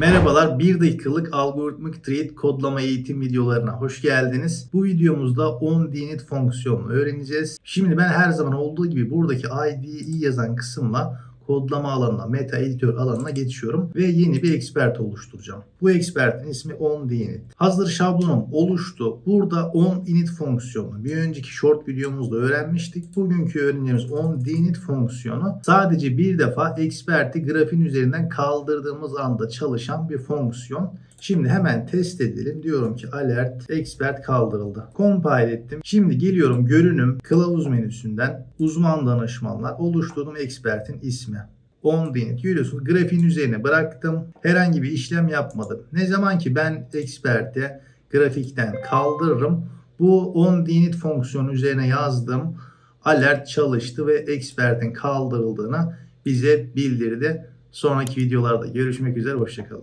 Merhabalar, 1 dakikalık algoritmik trade kodlama eğitim videolarına hoş geldiniz. Bu videomuzda onDinit fonksiyonunu öğreneceğiz. Şimdi ben her zaman olduğu gibi buradaki IDE yazan kısımla kodlama alanına, meta editör alanına geçiyorum ve yeni bir expert oluşturacağım. Bu expertin ismi onDinit. Hazır şablonum oluştu. Burada onInit fonksiyonu bir önceki short videomuzda öğrenmiştik. Bugünkü öğreneceğimiz onDinit fonksiyonu sadece bir defa expert'i grafiğin üzerinden kaldırdığımız anda çalışan bir fonksiyon. Şimdi hemen test edelim. Diyorum ki alert expert kaldırıldı. Compile ettim. Şimdi geliyorum görünüm kılavuz menüsünden uzman danışmanlar oluşturduğum expert'in ismi. On dinit görüyorsunuz grafiğin üzerine bıraktım. Herhangi bir işlem yapmadım. Ne zaman ki ben expert'e grafikten kaldırırım bu on dinit fonksiyonu üzerine yazdım. Alert çalıştı ve expert'in kaldırıldığını bize bildirdi. Sonraki videolarda görüşmek üzere. Hoşçakalın.